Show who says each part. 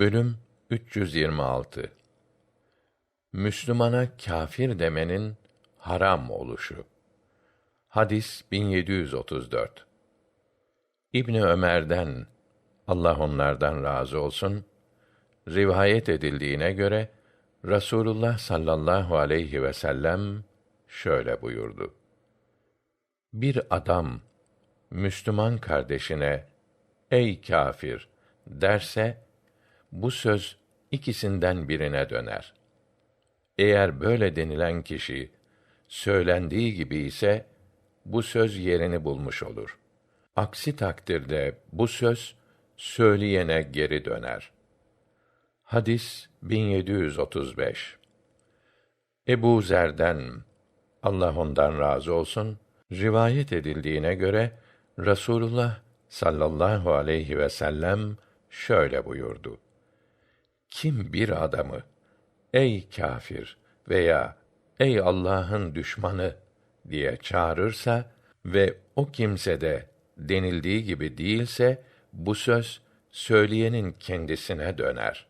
Speaker 1: Bölüm 326 Müslümana kâfir demenin haram oluşu. Hadis 1734. İbni Ömer'den Allah onlardan razı olsun rivayet edildiğine göre Rasulullah sallallahu aleyhi ve sellem şöyle buyurdu. Bir adam Müslüman kardeşine ey kâfir derse bu söz ikisinden birine döner. Eğer böyle denilen kişi söylendiği gibi ise bu söz yerini bulmuş olur. Aksi takdirde bu söz söyleyene geri döner. Hadis 1735. Ebu Zer'den Allah ondan razı olsun rivayet edildiğine göre Rasulullah sallallahu aleyhi ve sellem şöyle buyurdu. Kim bir adamı ey kâfir veya ey Allah'ın düşmanı diye çağırırsa ve o kimse de denildiği gibi değilse bu söz söyleyenin kendisine döner.